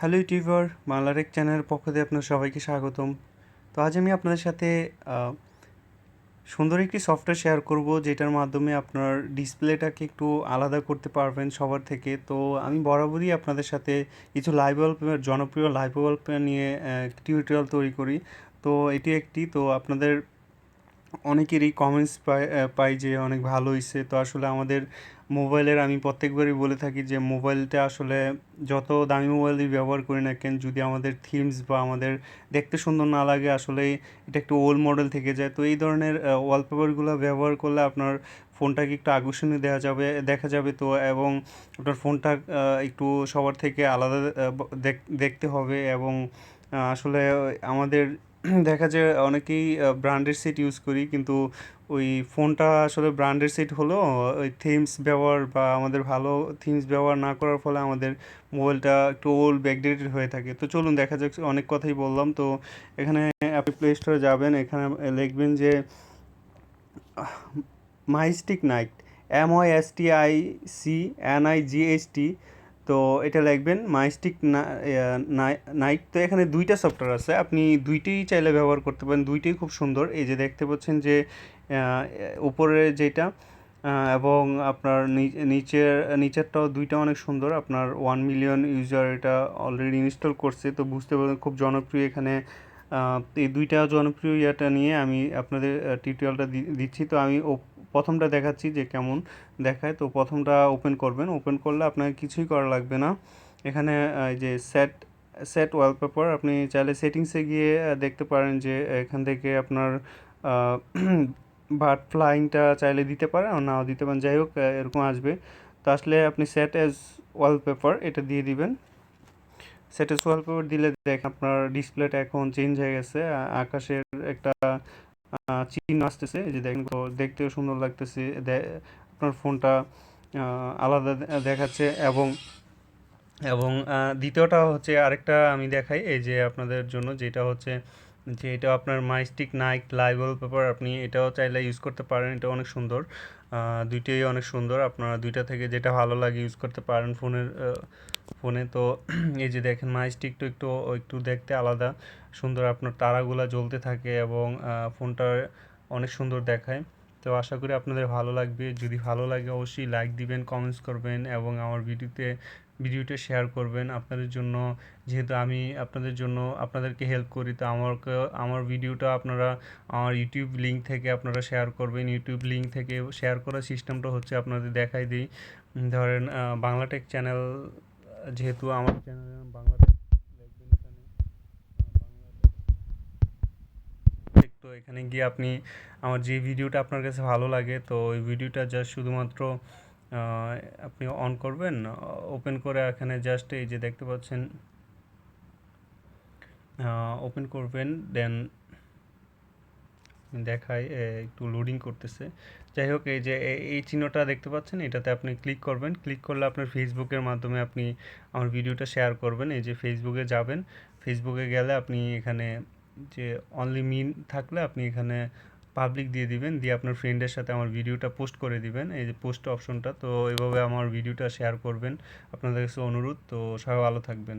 Hello YouTuber বাংলারেক চ্যানেলের পক্ষ থেকে আপনার সবাইকে স্বাগতম। তো আজ আমি আপনাদের সাথে সুন্দর একটি সফটওয়্যার শেয়ার করব, যেটার মাধ্যমে আপনার ডিসপ্লেটাকে একটু আলাদা করতে পারবেন সবার থেকে। তো আমি বরাবরই আপনাদের সাথে কিছু লাইভ ওয়ালপেপার জনপ্রিয় লাইভ ওয়ালপেপার নিয়ে টিউটোরিয়াল তৈরি করি। তো এটি একটি, তো আপনাদের অনেকেরই কমেন্টস পাই পাই যে অনেক ভালো হয়েছে তো আসলে আমাদের মোবাইলের আমি প্রত্যেকবারই বলে থাকি যে মোবাইলটা আসলে যত দামি মোবাইলই ব্যবহার করি না কেন, যদি আমাদের থিমস বা আমাদের দেখতে সুন্দর না লাগে, আসলে এটা একটু ওল্ড মডেল থেকে যায়। তো এই ধরনের ওয়ালপেপারগুলো ব্যবহার করলে আপনার ফোনটাকে একটু আকর্ষণীয় দেওয়া যাবে, দেখা যাবে। তো এবং আপনার ফোনটা একটু সবার থেকে আলাদা দেখ- দেখতে হবে এবং আসলে আমাদের দেখা যায় অনেকেই ব্র্যান্ডের সেট ইউজ করি, কিন্তু ওই ফোনটা আসলে ব্র্যান্ডের সেট হলো, ওই থিমস ব্যবহার বা আমাদের ভালো থিমস ব্যবহার না করার ফলে আমাদের মোবাইলটা একটু ওল্ড ব্যাকডেটেড হয়ে থাকে। তো চলুন দেখা যাক, অনেক কথাই বললাম। তো এখানে আপনি প্লে স্টোরে যাবেন, এখানে লিখবেন যে mystic night M Y S T I C N I G T তো এটা লিখবেন মাইস্টিক নাইট তো এখানে দুইটা সফটওয়্যার আছে। আপনি দুইটাই চাইলে ব্যবহার করতে পারেন, দুইটাই খুব সুন্দর। এই যে দেখতে পাচ্ছেন যে উপরে যেটা এবং আপনার নিচের, নিচেরটাও দুইটা অনেক সুন্দর। আপনার ওয়ান মিলিয়ন ইউজার এটা অলরেডি ইনস্টল করছে, তো বুঝতে পারবেন খুব জনপ্রিয় এখানে। এই দুইটা জনপ্রিয় ইয়াটা নিয়ে আমি আপনাদের টিউটোরিয়ালটা দিচ্ছি। তো আমি প্রথমটা দেখাচ্ছি যে কেমন দেখায়। তো প্রথমটা ওপেন করবেন। ওপেন করলে আপনাকে কিছুই করা লাগবে না। এখানে যে সেট সেট ওয়ালপেপার আপনি চাইলে সেটিংসে গিয়ে দেখতে পারেন যে এখান থেকে আপনার বার্ড ফ্লাইংটা চাইলে দিতে পারেন আর নাও দিতে পারেন। যাই হোক এরকম আসবে। তো আসলে আপনি সেট অ্যাজ ওয়ালপেপার এটা দিয়ে দিবেন। সেট অ্যাজ ওয়ালপেপার দিলে দেখেন আপনার ডিসপ্লেটা এখন চেঞ্জ হয়ে গেছে। আকাশের একটা চিহ্ন আসতেছে, এই যে দেখেন দেখতেও সুন্দর লাগতেছে। আপনার ফোনটা আলাদা দেখাচ্ছে এবং এবং দ্বিতীয়টা হচ্ছে আরেকটা আমি দেখাই, এই যে আপনাদের জন্য, যেটা হচ্ছে যে এটা আপনার মাইস্টিক নাইট লাইভ পেপার আপনি এটাও চাইলে ইউজ করতে পারেন, এটা অনেক সুন্দর। দুইটাই অনেক সুন্দর। আপনারা দুইটা থেকে যেটা ভালো লাগে ইউজ করতে পারেন ফোনের ফোনে। তো এই যে দেখেন মাইস্টিকটা একটু একটু দেখতে আলাদা। সুন্দর আপনার তারাগুলা জ্বলতে থাকে এবং ফোনটা অনেক সুন্দর দেখায়। তো আশা করি আপনাদের ভালো লাগবে। যদি ভালো লাগে অবশ্যই লাইক দিবেন কমেন্টস করবেন এবং আমার ভিডিওতে ভিডিওটা শেয়ার করবেন আপনাদের জন্য। যেহেতু আমি আপনাদের জন্য আপনাদেরকে হেল্প করি, তো আমাকে আমার ভিডিওটা আপনারা আমার ইউটিউব লিঙ্ক থেকে আপনারা শেয়ার করবেন। ইউটিউব লিঙ্ক থেকে শেয়ার করার সিস্টেমটা হচ্ছে আপনাদের দেখাই দিই। ধরেন বাংলাটেক চ্যানেল যেহেতু আমার চ্যানেল বাংলাটেক দেখবেন এখানে বাংলাটেক তো এখানে গিয়ে আপনি, আমার যে ভিডিওটা আপনার কাছে ভালো লাগে, তো ওই ভিডিওটা জাস্ট শুধুমাত্র আপনি অন করবেন ওপেন করে এখানে জাস্ট এই যে দেখতে পাচ্ছেন ওপেন করবেন দেন দেখায় একটু লোডিং করতেছে। যাই হোক, এই যে এই চিহ্নটা দেখতে পাচ্ছেন, এটাতে আপনি ক্লিক করবেন। ক্লিক করলে আপনার ফেসবুকের মাধ্যমে আপনি আমার ভিডিওটা শেয়ার করবেন। এই যে ফেসবুকে যাবেন ফেসবুকে গেলে আপনি এখানে যে অনলি মিন থাকলে আপনি এখানে পাবলিক দিয়ে দিবেন, দিয়ে আপনার ফ্রেন্ডের সাথে আমার ভিডিওটা পোস্ট করে দিবেন, এই যে পোস্ট অপশনটা তো এভাবে আমার ভিডিওটা শেয়ার করবেন। আপনাদের কাছে অনুরোধ, তো সবাই ভালো থাকবেন।